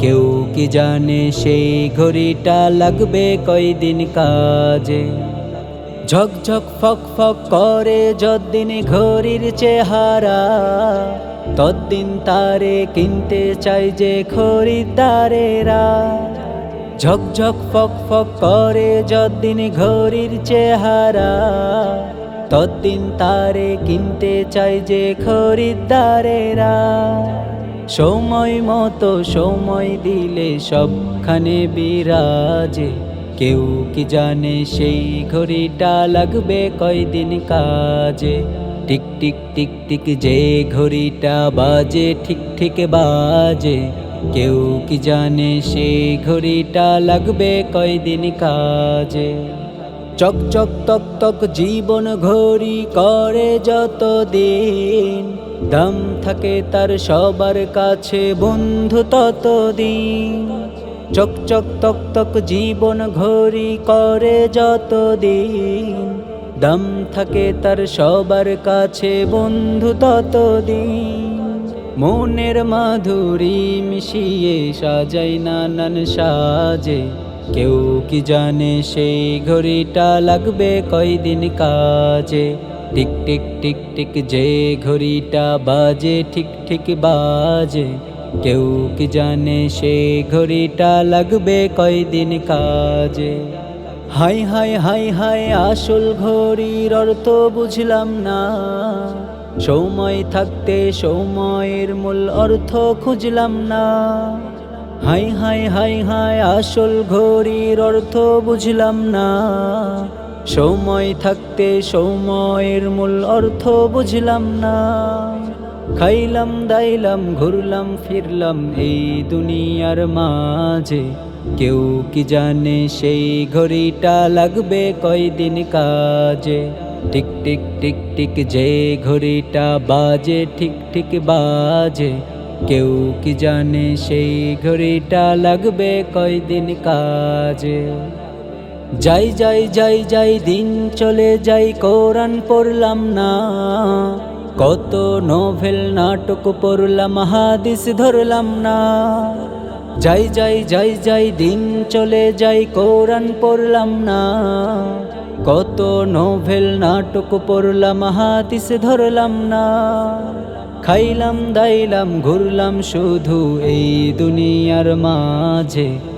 কেউ কি জানে সেই ঘড়িটা লাগবে কয়দিন কাজে? ঝকঝক ফক ফক করে যদ্দিন ঘড়ির চেহারা তদ্দিন তারে কিনতে চাই যে খরিদ্দারেরা। ঝকঝক ফক ফক করে যদ্দিন ঘড়ির চেহারা তদ্দিন তারে কিনতে চাই যে খরিদ্দারেরা। সময় মতো সময় দিলে সবখানে বিরাজে। কেউ কি জানে সেই ঘড়িটা লাগবে কয়দিন কাজে? টিক টিক টিক টিক যে ঘড়িটা বাজে, ঠিক ঠিক বাজে। কেউ কি জানে সেই ঘড়িটা লাগবে কয়দিন কাজে? চক চক তক তক জীবন ঘড়ি করে যত দিন দাম থাকে তার সবার কাছে, বন্ধু তত দিন চক চক তক তক জীবন ঘড়ি করে যত দিন দাম থাকে তার সবার কাছে, বন্ধু তত দিন মনের মাধুরী মিশিয়ে সাজাই নানান সাজে। কেউ কি জানে সেই ঘড়িটা লাগবে কয়দিন কাজে? টিক টিক টিক টিক যে ঘড়িটা বাজে, ঠিক ঠিক বাজে। কেউ কি জানে সেই ঘড়িটা লাগবে কয়দিন কাজে? হাই হাই হাই হাই, আসল ঘড়ির অর্থ বুঝলাম না। সময় থাকতে সময়ের মূল অর্থ খুঁজলাম না। হাই হাই হাই হাই, আসল ঘড়ির অর্থ বুঝলাম না। সময় থাকতে সময়ের মূল অর্থ বুঝলাম না। খাইলাম, দাইলাম, ঘুরলাম, ফিরলাম এই দুনিয়ার মাঝে। কেউ কি জানে সেই ঘড়িটা লাগবে কয়দিন কাজে? টিক টিক টিক টিক, যে ঘড়িটা বাজে, ঠিক ঠিক বাজে। কেউ কি জানে সেই ঘড়িটা লাগবে কয়দিন কাজে? যাই যাই যাই যাই, দিন চলে যাই, কোরআন পড়লাম না। কত নোভেল নাটক পড়লাম, হাদিস ধরলাম না। যাই যাই যাই যাই, দিন চলে যাই, কোরআন পড়লাম না। কত নোভেল নাটক পড়লাম, হাদিস ধরলাম না। খাইলাম, দাইলাম, ঘুরলাম, শুধু এই দুনিয়ার মাঝে।